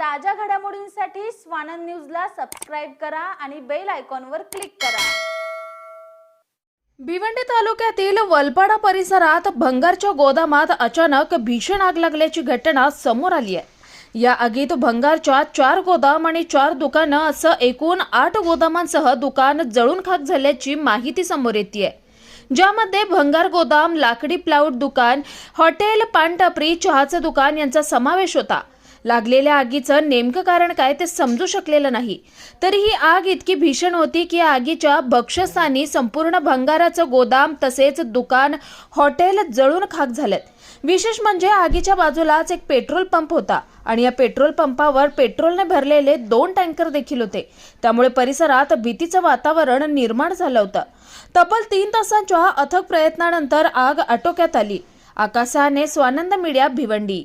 ताज्या घडामोडींसाठी स्वानंद न्यूजला सबस्क्राईब करा आणि बेल आयकॉनवर क्लिक करा. भिवंडी तालुक्यातील वलपाडा परिसरात भंगारच्या गोदामात अचानक भीषण आग लागल्याची घटना समोर आली आहे. या आगीत भंगारच्या चार गोदाम आणि चार दुकानं असं एकूण आठ गोदामांसह दुकान जळून खाक झाल्याची माहिती समोर येते ज्यामध्ये भंगार गोदाम लाकडी प्लाऊड दुकान हॉटेल पानटपरी चहाचं दुकान यांचा समावेश होता. लागलेल्या आगीचं नेमकं कारण काय ते समजू शकलेलं नाही. तरी ही आग इतकी भीषण होती की आगीच्या भक्षस्थानी संपूर्ण भंगाराचं गोदाम तसेच दुकान हॉटेल जळून खाक झालेत. विशेष म्हणजे आगीच्या बाजूलाच एक पेट्रोल पंप होता आणि या पेट्रोल पंपावर पेट्रोलने भरलेले दोन टँकर देखील होते. त्यामुळे परिसरात भीतीचं वातावरण निर्माण झालं होतं. तब्बल तीन तासांच्या अथक प्रयत्नानंतर आग आटोक्यात आली. आकाशाने स्वानंद मीडिया भिवंडी.